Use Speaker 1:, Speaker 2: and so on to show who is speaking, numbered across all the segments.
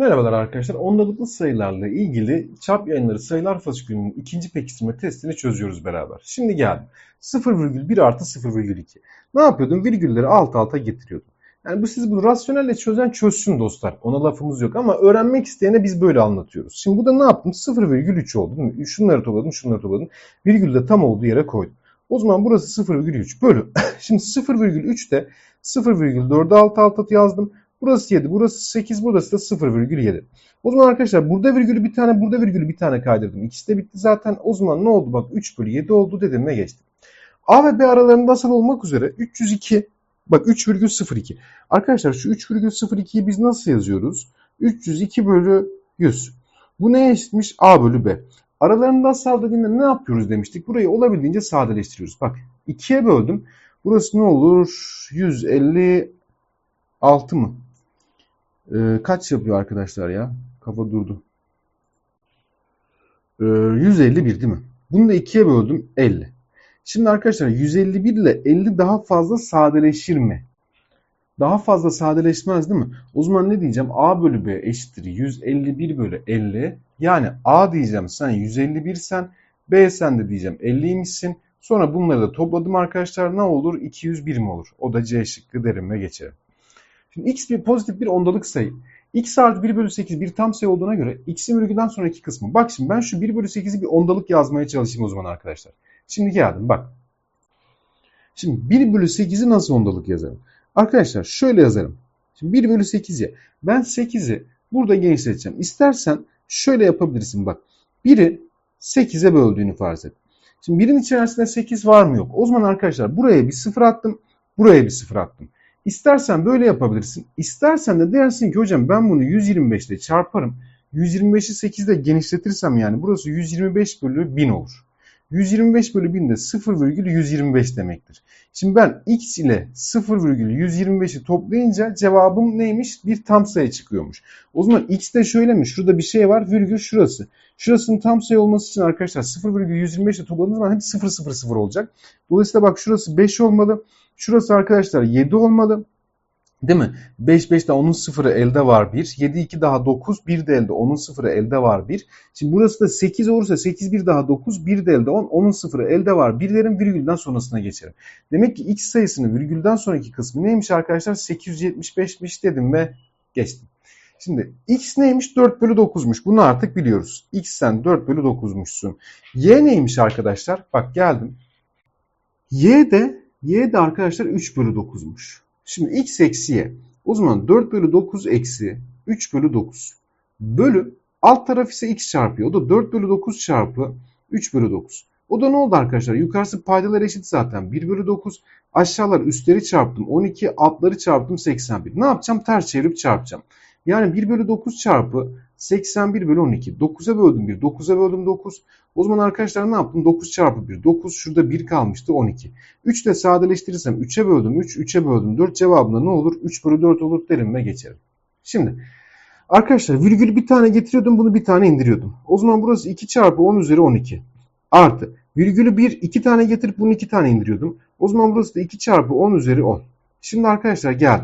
Speaker 1: Merhabalar arkadaşlar. Ondalıklı sayılarla ilgili çarp yayınları sayılar fasikülünün ikinci pekiştirme testini çözüyoruz beraber. Şimdi geldim. 0,1 artı 0,2. Ne yapıyordum? Virgülleri alt alta getiriyordum. Yani bu siz bu rasyonelle çözen çözsün dostlar. Ona lafımız yok ama öğrenmek isteyene biz böyle anlatıyoruz. Şimdi burada ne yaptım? 0,3 oldu değil mi? Şunları topladım, şunları topladım. Virgül de tam olduğu yere koydum. O zaman burası 0,3 bölü. Şimdi 0,3 de 0,4'ü alt alta yazdım. Burası 7, burası 8, burası da 0,7. O zaman arkadaşlar burada virgülü bir tane, burada virgülü bir tane kaydırdım. İkisi de bitti zaten. O zaman ne oldu? Bak 3 bölü 7 oldu dedim ve geçtim. A ve B aralarında asal olmak üzere 302, bak 3,02. Arkadaşlar şu 3,02'yi biz nasıl yazıyoruz? 302 bölü 100. Bu neye eşitmiş? A bölü B. Aralarında dediğinde ne yapıyoruz demiştik. Burayı olabildiğince sadeleştiriyoruz. Bak 2'ye böldüm. Burası ne olur? 156 mı? Ee, kaç yapıyor arkadaşlar ya? Kafa durdu. Ee, 151 değil mi? Bunu da ikiye böldüm 50. Şimdi arkadaşlar 151 ile 50 daha fazla sadeleşir mi? Daha fazla sadeleşmez değil mi? O zaman ne diyeceğim? A bölü B eşittir 151 bölü 50. Yani A diyeceğim sen 151 sen. B sen de diyeceğim 50'ymişsin. Sonra bunları da topladım arkadaşlar. Ne olur? 201 mi olur? O da C şıkkı derim ve geçerim. Şimdi x bir pozitif bir ondalık sayı. x artı 1 bölü 8 bir tam sayı olduğuna göre x'in virgülden sonraki kısmı. Bak şimdi ben şu 1 bölü 8'i bir ondalık yazmaya çalışayım o zaman arkadaşlar. Şimdi geldim bak. Şimdi 1 bölü 8'i nasıl ondalık yazarım? Arkadaşlar şöyle yazarım. Şimdi 1 bölü 8 ya. Ben 8'i burada genişleteceğim. İstersen şöyle yapabilirsin bak. 1'i 8'e böldüğünü farz et. Şimdi 1'in içerisinde 8 var mı yok? O zaman arkadaşlar buraya bir 0 attım. Buraya bir 0 attım. İstersen böyle yapabilirsin. İstersen de dersin ki hocam ben bunu 125 ile çarparım. 125'i 8 ile genişletirsem yani burası 125 bölü 1000 olur. 125 bölü 1000 de 0,125 demektir. Şimdi ben x ile 0,125'i toplayınca cevabım neymiş? Bir tam sayı çıkıyormuş. O zaman x de şöyle mi? Şurada bir şey var. Virgül şurası. Şurasının tam sayı olması için arkadaşlar 0,125 ile topladığınız zaman hep 0, 0, 0 olacak. Dolayısıyla bak şurası 5 olmalı. Şurası arkadaşlar 7 olmalı. Değil mi? 5 5 daha onun sıfırı elde var 1. 7 2 daha 9. 1 de elde. Onun sıfırı elde var 1. Şimdi burası da 8 olursa 8 1 daha 9. 1 de elde 10. Onun sıfırı elde var. Birlerin virgülden sonrasına geçerim. Demek ki x sayısının virgülden sonraki kısmı neymiş arkadaşlar? 875'miş dedim ve geçtim. Şimdi x neymiş? 4 bölü 9'muş. Bunu artık biliyoruz. x sen 4 bölü 9'muşsun. y neymiş arkadaşlar? Bak geldim. y de y de arkadaşlar 3 bölü 9'muş. Şimdi x eksi y. O zaman 4 bölü 9 eksi 3 bölü 9. Bölü alt taraf ise x çarpıyor. O da 4 bölü 9 çarpı 3 bölü 9. O da ne oldu arkadaşlar? Yukarısı paydalar eşit zaten. 1 bölü 9. Aşağılar üstleri çarptım. 12 altları çarptım 81. Ne yapacağım? Ters çevirip çarpacağım. Yani 1 bölü 9 çarpı 81 bölü 12. 9'a böldüm 1. 9'a böldüm 9. O zaman arkadaşlar ne yaptım? 9 çarpı 1. 9 şurada 1 kalmıştı 12. 3 ile sadeleştirirsem 3'e böldüm 3. 3'e böldüm 4 cevabında ne olur? 3 bölü 4 olur derim ve geçerim. Şimdi arkadaşlar virgülü bir tane getiriyordum bunu bir tane indiriyordum. O zaman burası 2 çarpı 10 üzeri 12. Artı virgülü 1 2 tane getirip bunu 2 tane indiriyordum. O zaman burası da 2 çarpı 10 üzeri 10. Şimdi arkadaşlar gel.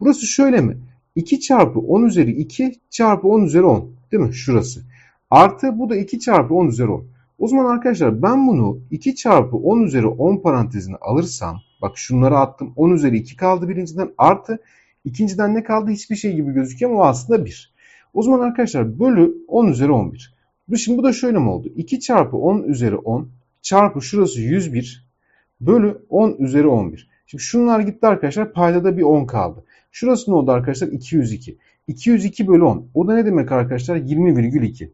Speaker 1: Burası şöyle mi? 2 çarpı 10 üzeri 2 çarpı 10 üzeri 10. Değil mi? Şurası. Artı bu da 2 çarpı 10 üzeri 10. O zaman arkadaşlar ben bunu 2 çarpı 10 üzeri 10 parantezine alırsam bak şunları attım 10 üzeri 2 kaldı birinciden artı ikinciden ne kaldı hiçbir şey gibi gözüküyor ama aslında 1. O zaman arkadaşlar bölü 10 üzeri 11. Şimdi bu da şöyle mi oldu? 2 çarpı 10 üzeri 10 çarpı şurası 101 bölü 10 üzeri 11. Şimdi şunlar gitti arkadaşlar paydada bir 10 kaldı. Şurası ne oldu arkadaşlar? 202. 202 bölü 10. O da ne demek arkadaşlar? 20,2.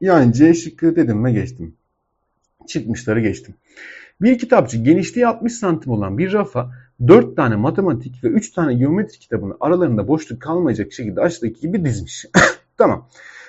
Speaker 1: Yani C şıkkı dedim ve geçtim. Çıkmışları geçtim. Bir kitapçı genişliği 60 santim olan bir rafa 4 tane matematik ve 3 tane geometri kitabını aralarında boşluk kalmayacak şekilde aşağıdaki gibi dizmiş. tamam.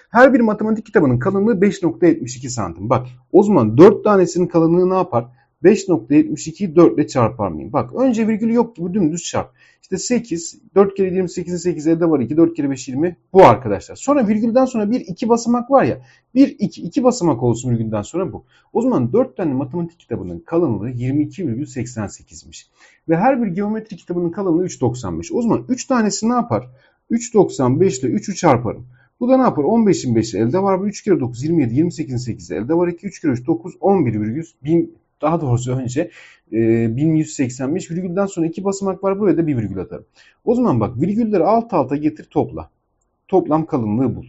Speaker 1: Her bir matematik kitabının kalınlığı 5.72 santim. Bak o zaman 4 tanesinin kalınlığı ne yapar? 5.72'yi 4 ile çarpar mıyım? Bak önce virgül yok gibi dümdüz çarp. İşte 8, 4 kere 28'in 8 elde var 2, 4 kere 5 20 bu arkadaşlar. Sonra virgülden sonra bir iki basamak var ya. Bir iki, iki basamak olsun virgülden sonra bu. O zaman 4 tane matematik kitabının kalınlığı 22,88'miş. Ve her bir geometri kitabının kalınlığı 3.95. O zaman 3 tanesi ne yapar? 3.95 ile 3'ü çarparım. Bu da ne yapar? 15'in 5'i elde var. 3 kere 9 27, 28'in 8'i elde var. 2, 3 kere 3 9, 11 virgül 1000 daha doğrusu önce e, 1185 virgülden sonra iki basamak var. Buraya da bir virgül atarım. O zaman bak virgülleri alt alta getir topla. Toplam kalınlığı bul.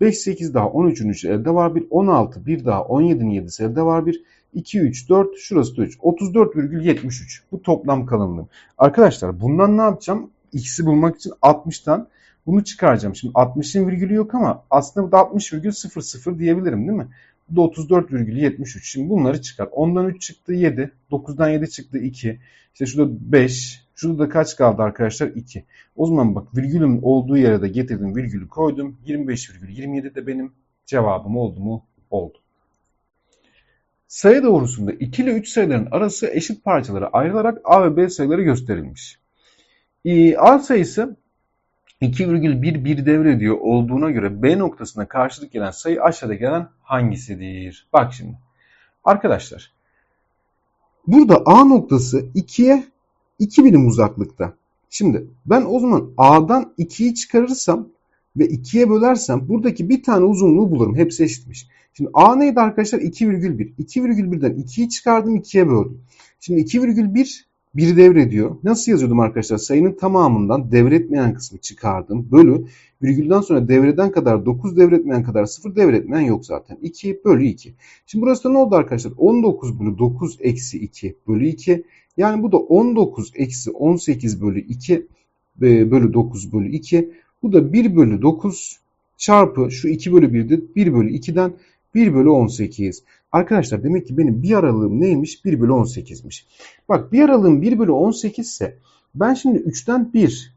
Speaker 1: 5, 8 daha 13'ün 3'ü elde var 1. 16, 1 daha 17'nin 7'si elde var 1. 2, 3, 4, şurası da 3. 34,73. Bu toplam kalınlığı. Arkadaşlar bundan ne yapacağım? X'i bulmak için 60'tan bunu çıkaracağım. Şimdi 60'ın virgülü yok ama aslında burada 60,00 diyebilirim değil mi? Bu da 34,73. Şimdi bunları çıkar. 10'dan 3 çıktı 7. 9'dan 7 çıktı 2. İşte şurada 5. Şurada da kaç kaldı arkadaşlar? 2. O zaman bak virgülün olduğu yere de getirdim virgülü koydum. 25,27 de benim cevabım oldu mu? Oldu. Sayı doğrusunda 2 ile 3 sayıların arası eşit parçalara ayrılarak A ve B sayıları gösterilmiş. A sayısı 2,1 bir devrediyor olduğuna göre B noktasına karşılık gelen sayı aşağıda gelen hangisidir? Bak şimdi. Arkadaşlar burada A noktası 2'ye 2 birim uzaklıkta. Şimdi ben o zaman A'dan 2'yi çıkarırsam ve 2'ye bölersem buradaki bir tane uzunluğu bulurum. Hepsi eşitmiş. Şimdi A neydi arkadaşlar? 2,1. 2,1'den 2'yi çıkardım 2'ye böldüm. Şimdi 2,1 bir devrediyor. Nasıl yazıyordum arkadaşlar? Sayının tamamından devretmeyen kısmı çıkardım. Bölü virgülden sonra devreden kadar 9 devretmeyen kadar 0 devretmeyen yok zaten. 2 bölü 2. Şimdi burası da ne oldu arkadaşlar? 19 bölü 9 eksi 2 bölü 2. Yani bu da 19 eksi 18 bölü 2 bölü 9 bölü 2. Bu da 1 bölü 9 çarpı şu 2 bölü 1'de 1 bölü 2'den 1 bölü 18. Arkadaşlar demek ki benim bir aralığım neymiş? 1 bölü 18'miş. Bak bir aralığım 1 bölü 18 ise ben şimdi 3'ten 1,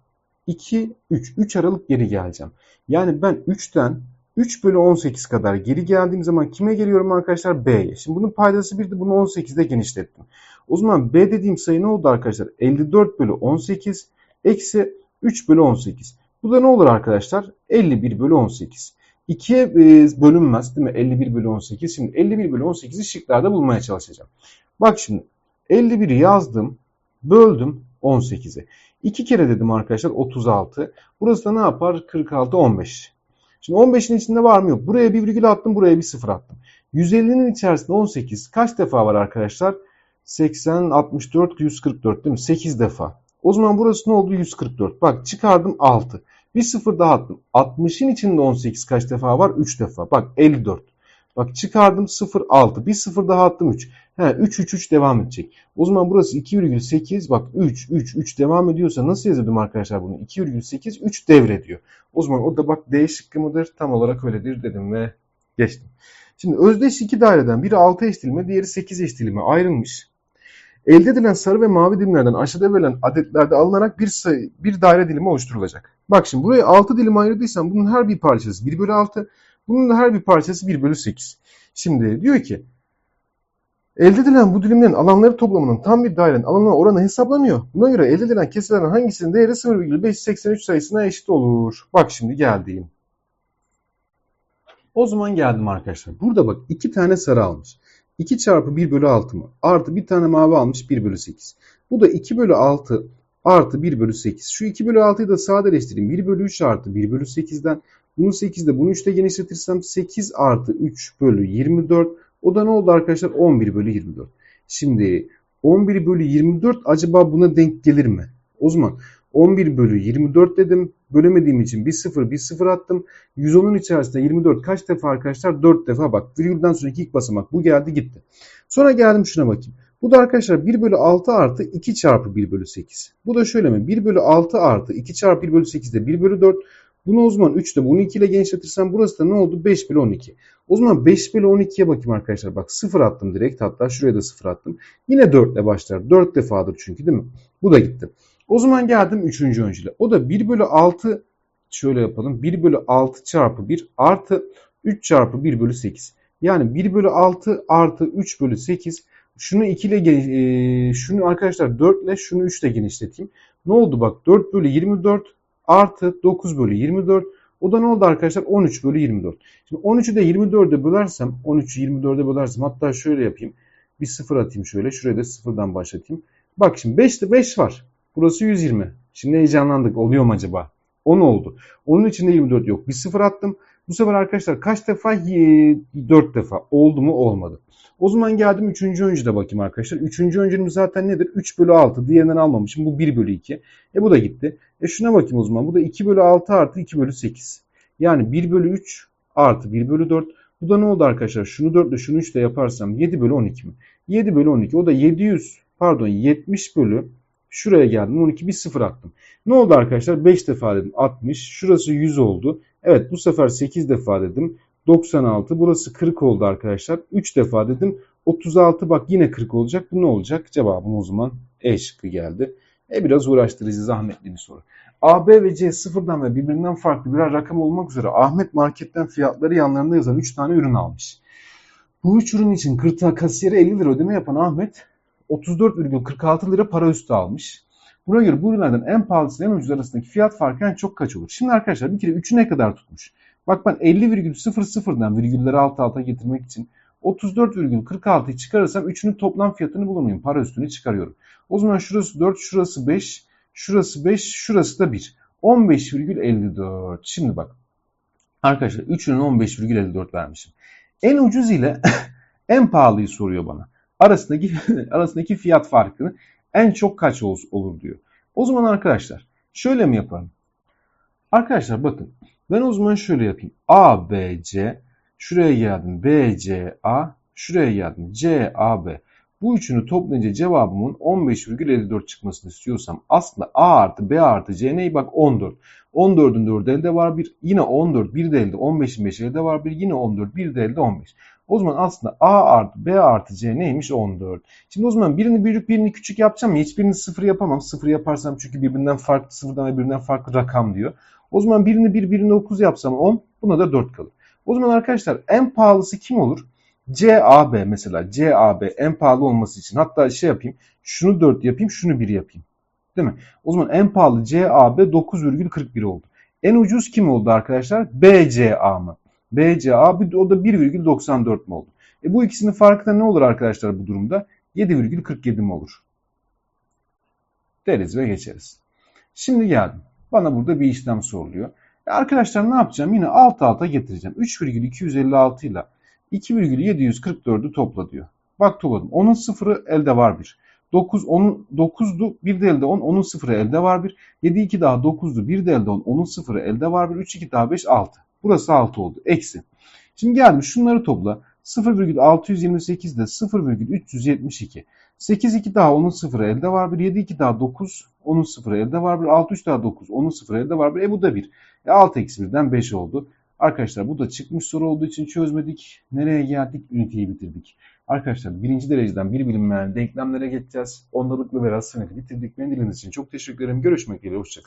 Speaker 1: 2, 3. 3 aralık geri geleceğim. Yani ben 3'ten 3 bölü 18 kadar geri geldiğim zaman kime geliyorum arkadaşlar? B'ye. Şimdi bunun paydası 1'di. Bunu 18'de genişlettim. O zaman B dediğim sayı ne oldu arkadaşlar? 54 bölü 18 eksi 3 bölü 18. Bu da ne olur arkadaşlar? 51 bölü 18. 2'ye e, bölünmez değil mi? 51 bölü 18. Şimdi 51 bölü 18'i şıklarda bulmaya çalışacağım. Bak şimdi 51'i yazdım. Böldüm 18'e. 2 kere dedim arkadaşlar 36. Burası da ne yapar? 46, 15. Şimdi 15'in içinde var mı yok. Buraya bir virgül attım. Buraya bir sıfır attım. 150'nin içerisinde 18 kaç defa var arkadaşlar? 80, 64, 144 değil mi? 8 defa. O zaman burası ne oldu? 144. Bak çıkardım 6. Bir sıfır daha attım. 60'ın içinde 18 kaç defa var? 3 defa. Bak 54. Bak çıkardım 0 6. Bir sıfır daha attım 3. He 3 3 3 devam edecek. O zaman burası 2,8 bak 3 3 3 devam ediyorsa nasıl yazıyordum arkadaşlar bunu? 2,8 3 devrediyor. O zaman o da bak D şıkkı mıdır? Tam olarak öyledir dedim ve geçtim. Şimdi özdeş iki daireden biri 6 eş dilime, diğeri 8 eş dilime ayrılmış. Elde edilen sarı ve mavi dilimlerden aşağıda verilen adetlerde alınarak bir, sayı, bir daire dilimi oluşturulacak. Bak şimdi buraya 6 dilim ayırdıysam bunun her bir parçası 1 bölü 6. Bunun da her bir parçası 1 bölü 8. Şimdi diyor ki elde edilen bu dilimlerin alanları toplamının tam bir dairenin alanına oranı hesaplanıyor. Buna göre elde edilen kesirlerin hangisinin değeri 0,583 sayısına eşit olur? Bak şimdi geldiğim. O zaman geldim arkadaşlar. Burada bak iki tane sarı almış. 2 çarpı 1 bölü 6 mı? Artı bir tane mavi almış 1 bölü 8. Bu da 2 bölü 6 artı 1 bölü 8. Şu 2 bölü 6'yı da sadeleştireyim. 1 bölü 3 artı 1 bölü 8'den. Bunu 8'de bunu 3'te genişletirsem 8 artı 3 bölü 24. O da ne oldu arkadaşlar? 11 bölü 24. Şimdi 11 bölü 24 acaba buna denk gelir mi? O zaman 11 bölü 24 dedim. Bölemediğim için bir sıfır bir sıfır attım. 110'un içerisinde 24 kaç defa arkadaşlar? 4 defa bak. Virgülden sonraki ilk basamak. Bu geldi gitti. Sonra geldim şuna bakayım. Bu da arkadaşlar 1 bölü 6 artı 2 çarpı 1 bölü 8. Bu da şöyle mi? 1 bölü 6 artı 2 çarpı 1 bölü 8 de 1 bölü 4. Bunu o zaman 3'te bunu 2 ile genişletirsem burası da ne oldu? 5 bölü 12. O zaman 5 bölü 12'ye bakayım arkadaşlar. Bak 0 attım direkt. Hatta şuraya da 0 attım. Yine 4 ile başlar. 4 defadır çünkü değil mi? Bu da gitti. O zaman geldim 3. öncüle. O da 1 bölü 6 şöyle yapalım. 1 bölü 6 çarpı 1 artı 3 çarpı 1 bölü 8. Yani 1 bölü 6 artı 3 bölü 8. Şunu 2 ile e, şunu arkadaşlar 4 ile şunu 3 ile genişleteyim. Ne oldu bak 4 bölü 24 artı 9 bölü 24. O da ne oldu arkadaşlar? 13 bölü 24. Şimdi 13'ü de 24'e bölersem 13'ü 24'e bölersem hatta şöyle yapayım. Bir sıfır atayım şöyle. Şuraya da sıfırdan başlatayım. Bak şimdi 5'te 5 var. Burası 120. Şimdi heyecanlandık. Oluyor mu acaba? 10 oldu. Onun içinde 24 yok. Bir sıfır attım. Bu sefer arkadaşlar kaç defa? 4 defa. Oldu mu? Olmadı. O zaman geldim 3. öncüde bakayım arkadaşlar. 3. öncünüm zaten nedir? 3 bölü 6. Diğerinden almamışım. Bu 1 bölü 2. E bu da gitti. E şuna bakayım o zaman. Bu da 2 bölü 6 artı 2 bölü 8. Yani 1 bölü 3 artı 1 bölü 4. Bu da ne oldu arkadaşlar? Şunu 4 ile şunu 3 ile yaparsam 7 bölü 12 mi? 7 bölü 12. O da 700 pardon 70 bölü şuraya geldim 12 bir sıfır attım. Ne oldu arkadaşlar? 5 defa dedim 60. Şurası 100 oldu. Evet bu sefer 8 defa dedim. 96. Burası 40 oldu arkadaşlar. 3 defa dedim. 36 bak yine 40 olacak. Bu ne olacak? Cevabım o zaman E şıkkı geldi. E biraz uğraştırıcı, zahmetli bir soru. A, B ve C sıfırdan ve birbirinden farklı birer rakam olmak üzere Ahmet marketten fiyatları yanlarında yazan 3 tane ürün almış. Bu 3 ürün için kırta kasiyere 50 lira ödeme yapan Ahmet 34,46 lira para üstü almış. Buna göre bu ürünlerden en pahalısı en ucuz arasındaki fiyat farkı en çok kaç olur? Şimdi arkadaşlar bir kere 3'ü ne kadar tutmuş? Bak ben 50,00'dan virgülleri alt alta getirmek için 34,46'yı çıkarırsam 3'ünün toplam fiyatını bulur muyum? Para üstünü çıkarıyorum. O zaman şurası 4, şurası 5, şurası 5, şurası da 1. 15,54. Şimdi bak. Arkadaşlar 3'ünün 15,54 vermişim. En ucuz ile en pahalıyı soruyor bana. Arasındaki arasındaki fiyat farkını en çok kaç olur diyor. O zaman arkadaşlar şöyle mi yapalım? Arkadaşlar bakın ben o zaman şöyle yapayım. A, B, C şuraya geldim. B, C, A şuraya geldim. C, A, B. Bu üçünü toplayınca cevabımın 15,54 çıkmasını istiyorsam aslında A artı B artı C neyi? Bak 14. 14'ün 4'ü elde var bir. Yine 14. Bir de elde 15'in 5 elde var bir. Yine 14. Bir de elde 15. O zaman aslında A artı B artı C neymiş? 14. Şimdi o zaman birini büyük birini küçük yapacağım ya hiçbirini sıfır yapamam. Sıfır yaparsam çünkü birbirinden farklı sıfırdan ve birbirinden farklı rakam diyor. O zaman birini 1 birini 9 yapsam 10 buna da 4 kalır. O zaman arkadaşlar en pahalısı kim olur? CAB mesela CAB en pahalı olması için hatta şey yapayım şunu 4 yapayım şunu 1 yapayım. Değil mi? O zaman en pahalı CAB 9,41 oldu. En ucuz kim oldu arkadaşlar? BCA mı? BCA o da 1,94 mi oldu? E bu ikisinin farkı da ne olur arkadaşlar bu durumda? 7,47 mi olur? Deriz ve geçeriz. Şimdi geldim. Bana burada bir işlem soruluyor. E arkadaşlar ne yapacağım? Yine alt alta getireceğim. 3,256 ile 2,744'ü topla diyor. Bak topladım. Onun sıfırı elde var bir. 9, 10, 9'du. Bir de elde 10. Onun sıfırı elde var bir. 7, 2 daha 9'du. Bir de elde 10. Onun sıfırı elde var bir. 3, 2 daha 5, 6. Burası 6 oldu. Eksi. Şimdi gelmiş şunları topla. 0,628 de 0,372. 8, 2 daha onun sıfırı elde var bir. 7, 2 daha 9. Onun sıfırı elde var bir. 6, 3 daha 9. Onun sıfırı elde var bir. E bu da 1. E 6 eksi 1'den 5 oldu. Arkadaşlar bu da çıkmış soru olduğu için çözmedik. Nereye geldik? Üniteyi bitirdik. Arkadaşlar birinci dereceden bir bilinmeyen denklemlere geçeceğiz. Ondalıklı ve rasyoneli bitirdik. Beni için çok teşekkür ederim. Görüşmek üzere. Hoşçakalın.